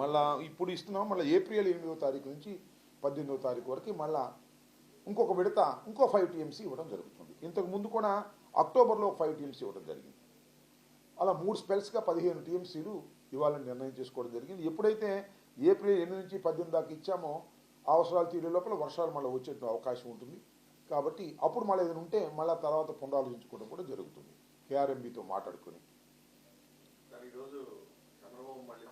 మళ్ళా ఇప్పుడు ఇస్తున్నాం మళ్ళీ ఏప్రిల్ ఎనిమిదో తారీఖు నుంచి పద్దెనిమిదో తారీఖు వరకు మళ్ళా ఇంకొక విడత ఇంకో ఫైవ్ టీఎంసీ ఇవ్వడం జరుగుతుంది. ఇంతకు ముందు కూడా అక్టోబర్లో ఫైవ్ టీఎంసీ ఇవ్వడం జరిగింది. అలా మూడు స్పెల్స్గా పదిహేను టీఎంసీలు ఇవ్వాలని నిర్ణయం చేసుకోవడం జరిగింది. ఎప్పుడైతే ఏప్రిల్ ఎనిమిది నుంచి పద్దెనిమిది దాకా ఇచ్చామో అవసరాలు తీరే లోపల వర్షాలు మళ్ళీ వచ్చే అవకాశం ఉంటుంది. కాబట్టి అప్పుడు మళ్ళీ ఏదైనా ఉంటే మళ్ళీ తర్వాత పునరాలోచించుకోవడం కూడా జరుగుతుంది. కేఆర్ఎంబితో మాట్లాడుకుని. ఈరోజు చంద్రబాబు మళ్ళీ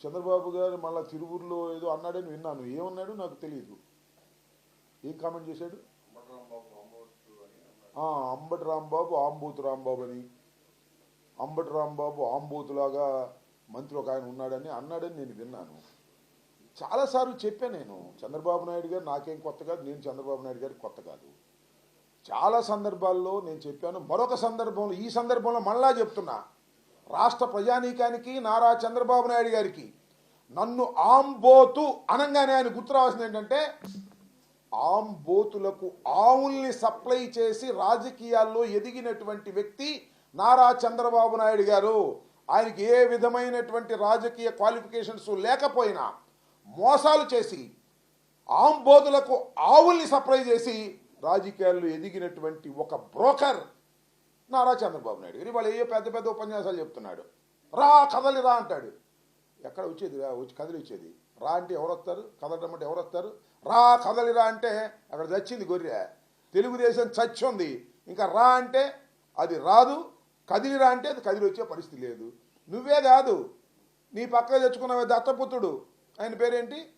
చంద్రబాబు గారు మళ్ళీ తిరువురులో ఏదో అన్నాడని విన్నాను. ఏమన్నాడు నాకు తెలియదు ఏం కామెంట్ చేశాడు? అంబటి రాంబాబు ఆంబూతు రాంబాబు అని. అంబటి రాంబాబు ఆంబూతులాగా మంత్రి ఒక ఆయన ఉన్నాడని అన్నాడని నేను విన్నాను. చాలాసార్లు చెప్పాను నేను చంద్రబాబు నాయుడు గారు నాకేం కొత్త కాదు నేను చంద్రబాబు నాయుడు గారికి కొత్త కాదు. చాలా సందర్భాల్లో నేను చెప్పాను మరొక సందర్భంలో ఈ సందర్భంలో మళ్ళా చెప్తున్నా. రాష్ట్ర ప్రజానీకానికి నారా చంద్రబాబు నాయుడు గారికి నన్ను ఆంబోతు అనగానే ఆయన గుర్తు రావాల్సింది ఏంటంటే ఆంబోతులకు ఆవుల్ని సప్లై చేసి రాజకీయాల్లో ఎదిగినటువంటి వ్యక్తి నారా చంద్రబాబు నాయుడు గారు. ఆయనకి ఏ విధమైనటువంటి రాజకీయ క్వాలిఫికేషన్స్ లేకపోయినా మోసాలు చేసి ఆంబోతులకు ఆవుల్ని సప్లై చేసి రాజకీయాల్లో ఎదిగినటువంటి ఒక బ్రోకర్ నారా చంద్రబాబు నాయుడు గారు. ఇవాళ ఏ పెద్ద పెద్ద ఉపన్యాసాలు చెప్తున్నాడు. రా కదలి రా అంటాడు. ఎక్కడ వచ్చేది? రా వచ్చి కదిలి వచ్చేది రా అంటే ఎవరు వస్తారు కదలడం అంటే ఎవరు వస్తారు రా కదలి రా అంటే అక్కడ చచ్చింది గొర్రె. తెలుగుదేశం చచ్చి ఉంది ఇంకా రా అంటే అది రాదు. కదిలిరా అంటే అది కదిలి వచ్చే పరిస్థితి లేదు. నువ్వే కాదు. నీ పక్క తెచ్చుకున్న దత్తపుత్రుడు. ఆయన పేరేంటి?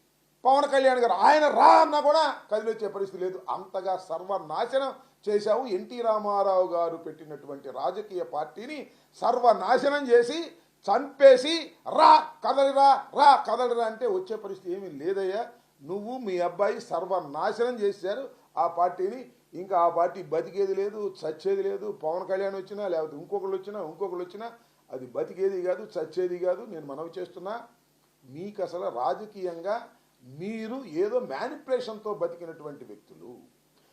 పవన్ కళ్యాణ్ గారు ఆయన రా అన్నా కూడా కదిలిచ్చే పరిస్థితి లేదు. అంతగా సర్వనాశనం చేశావు ఎన్టీ రామారావు గారు పెట్టినటువంటి రాజకీయ పార్టీని సర్వనాశనం చేసి చంపేసి రా కదలిరా రా కదలిరా అంటే వచ్చే పరిస్థితి ఏమీ లేదయ్యా. నువ్వు మీ అబ్బాయి సర్వనాశనం చేశారు. ఆ పార్టీని ఇంకా ఆ పార్టీ బతికేది లేదు చచ్చేది లేదు. పవన్ కళ్యాణ్ వచ్చినా లేకపోతే ఇంకొకళ్ళు వచ్చినా ఇంకొకళ్ళు వచ్చినా అది బతికేది కాదు చచ్చేది కాదు. నేను మనవి చేస్తున్నా మీకు అసలు రాజకీయంగా మీరు ఏదో మ్యానిపులేషన్తో బతికినటువంటి వ్యక్తులు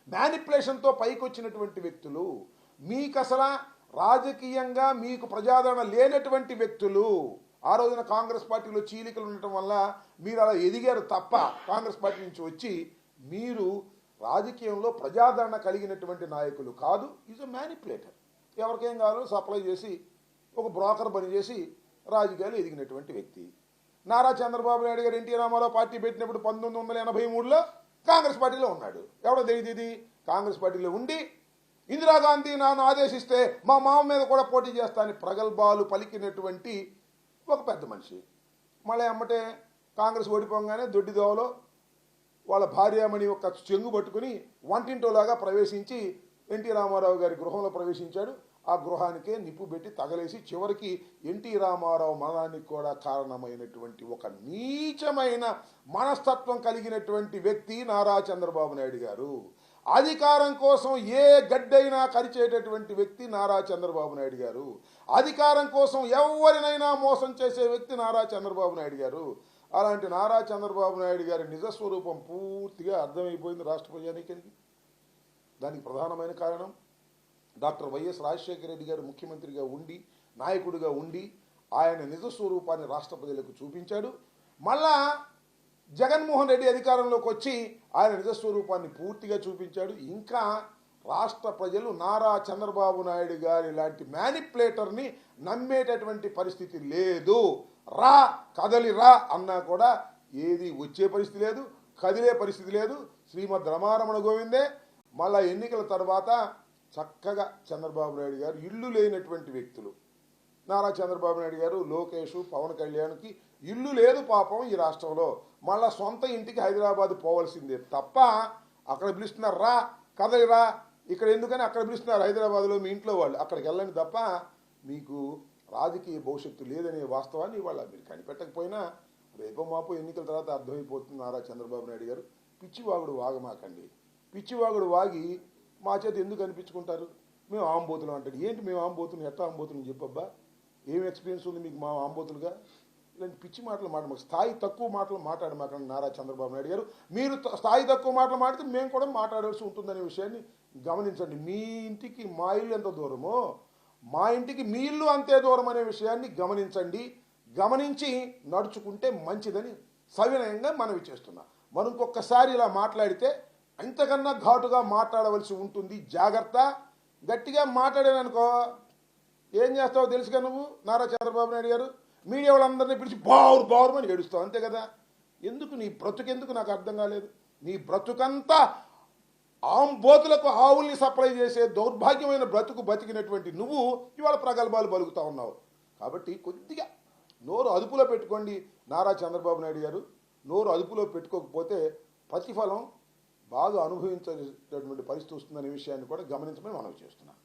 మ్యానిపులేషన్తో పైకి వచ్చినటువంటి వ్యక్తులు మీకు అసలు రాజకీయంగా మీకు ప్రజాదరణ లేనటువంటి వ్యక్తులు ఆ రోజున కాంగ్రెస్ పార్టీలో చీలికలు ఉండటం వల్ల మీరు అలా ఎదిగారు తప్ప కాంగ్రెస్ పార్టీ నుంచి వచ్చి మీరు రాజకీయంలో ప్రజాదరణ కలిగినటువంటి నాయకులు కాదు ఈజ్ అ మ్యానిపులేటర్ ఎవరికేం కావాలో సప్లై చేసి ఒక బ్రోకర్ పనిచేసి రాజకీయాలు ఎదిగినటువంటి వ్యక్తి. నారా చంద్రబాబు నాయుడు గారు ఎన్టీ రామారావు పార్టీ పెట్టినప్పుడు పంతొమ్మిది వందల ఎనభై మూడులో కాంగ్రెస్ పార్టీలో ఉన్నాడు. ఎవడో తెలియదు ఇది. కాంగ్రెస్ పార్టీలో ఉండి ఇందిరాగాంధీ నన్ను ఆదేశిస్తే మా మామ మీద కూడా పోటీ చేస్తానని ప్రగల్భాలు పలికినటువంటి ఒక పెద్ద మనిషి. మళ్ళీ అమ్మటే కాంగ్రెస్ ఓడిపోగానే దొడ్డిదోవలో వాళ్ళ భార్యామణి ఒక చెంగు పట్టుకుని వంటింటోలాగా ప్రవేశించి ఎన్టీ రామారావు గారి గృహంలో ప్రవేశించాడు. ఆ గృహానికే నిప్పు పెట్టి తగలేసి చివరికి ఎన్టీ రామారావు మరణానికి కూడా కారణమైనటువంటి ఒక నీచమైన మనస్తత్వం కలిగినటువంటి వ్యక్తి నారా చంద్రబాబు నాయుడు గారు. అధికారం కోసం ఏ గడ్డైనా కరిచేటటువంటి వ్యక్తి నారా చంద్రబాబు నాయుడు గారు. అధికారం కోసం ఎవరినైనా మోసం చేసే వ్యక్తి నారా చంద్రబాబు నాయుడు గారు. అలాంటి నారా చంద్రబాబు నాయుడు గారి నిజస్వరూపం పూర్తిగా అర్థమైపోయింది రాష్ట్ర ప్రజానీకానికి. దానికి ప్రధానమైన కారణం డాక్టర్ వైఎస్ రాజశేఖర రెడ్డి గారు ముఖ్యమంత్రిగా ఉండి నాయకుడిగా ఉండి ఆయన నిజ స్వరూపాన్ని రాష్ట్ర ప్రజలకు చూపించాడు. మళ్ళా జగన్మోహన్ రెడ్డి అధికారంలోకి వచ్చి ఆయన నిజ స్వరూపాన్ని పూర్తిగా చూపించాడు. ఇంకా రాష్ట్ర ప్రజలు నారా చంద్రబాబు నాయుడు గారి లాంటి మ్యానిపులేటర్ని నమ్మేటటువంటి పరిస్థితి లేదు. రా కదలి రా అన్నా కూడా ఏది వచ్చే పరిస్థితి లేదు కదిలే పరిస్థితి లేదు. శ్రీమద్ రమారమణ గోవిందే. మళ్ళా ఎన్నికల తర్వాత చక్కగా చంద్రబాబు నాయుడు గారు ఇల్లు లేనటువంటి వ్యక్తులు. నారా చంద్రబాబు నాయుడు గారు లోకేష్ పవన్ కళ్యాణ్కి ఇల్లు లేదు పాపం ఈ రాష్ట్రంలో. మళ్ళా సొంత ఇంటికి హైదరాబాద్ పోవాల్సిందే తప్ప అక్కడ పిలుస్తున్నారు రా కదలిరా ఇక్కడ ఎందుకని అక్కడ పిలుస్తున్నారు హైదరాబాద్లో మీ ఇంట్లో వాళ్ళు? అక్కడికి వెళ్ళండి తప్ప మీకు రాజకీయ భవిష్యత్తు లేదనే వాస్తవాన్ని ఇవాళ మీరు కనిపెట్టకపోయినా రేపో మాపు ఎన్నికల తర్వాత అర్థమైపోతుంది నారా చంద్రబాబు నాయుడు గారు. పిచ్చివాగుడు వాగమాకండి. పిచ్చివాగుడు వాగి మా చేత ఎందుకు అనిపించుకుంటారు? మేము ఆంబోతులు అంటాడు ఏంటి మేము ఆంబోతులు? ఎట్లా ఆంబోతులు చెప్పబ్బా? ఏం ఎక్స్పీరియన్స్ ఉంది మీకు మా ఆంబోతులుగా? ఇలాంటి పిచ్చి మాటలు మాట మాకు. స్థాయి తక్కువ మాటలు మాట్లాడమాకండి నారా చంద్రబాబు నాయుడు గారు. మీరు స్థాయి తక్కువ మాటలు మాడితే మేము కూడా మాట్లాడాల్సి ఉంటుందనే విషయాన్ని గమనించండి. మీ ఇంటికి మా ఇల్లు ఎంత దూరమో మా ఇంటికి మీ ఇల్లు అంతే దూరం అనే విషయాన్ని గమనించండి. గమనించి నడుచుకుంటే మంచిదని సవినయంగా మనవి చేస్తున్నా. మనం ఇంకొకసారి ఇలా మాట్లాడితే అంతకన్నా ఘాటుగా మాట్లాడవలసి ఉంటుంది. జాగ్రత్త. గట్టిగా మాట్లాడాననుకో ఏం చేస్తావో తెలుసుగా నువ్వు? నారా చంద్రబాబు నాయుడు గారు మీడియా వాళ్ళందరినీ పిలిచి బావురు బావురు అని ఏడుస్తావు. అంతే కదా? ఎందుకు నీ బ్రతుకెందుకు నాకు అర్థం కాలేదు? నీ బ్రతుకంతా ఆంబోతులకు ఆవుల్ని సప్లై చేసే దౌర్భాగ్యమైన బ్రతుకు బతికినటువంటి నువ్వు ఇవాళ ప్రగల్భాలు పలుకుతా ఉన్నావు. కాబట్టి కొద్దిగా నోరు అదుపులో పెట్టుకోండి నారా చంద్రబాబు నాయుడు గారు. నోరు అదుపులో పెట్టుకోకపోతే ప్రతిఫలం బాధ అనుభవించేటటువంటి పరిస్థితి వస్తుందనే విషయాన్ని కూడా గమనించమని మనం చేస్తున్నాం.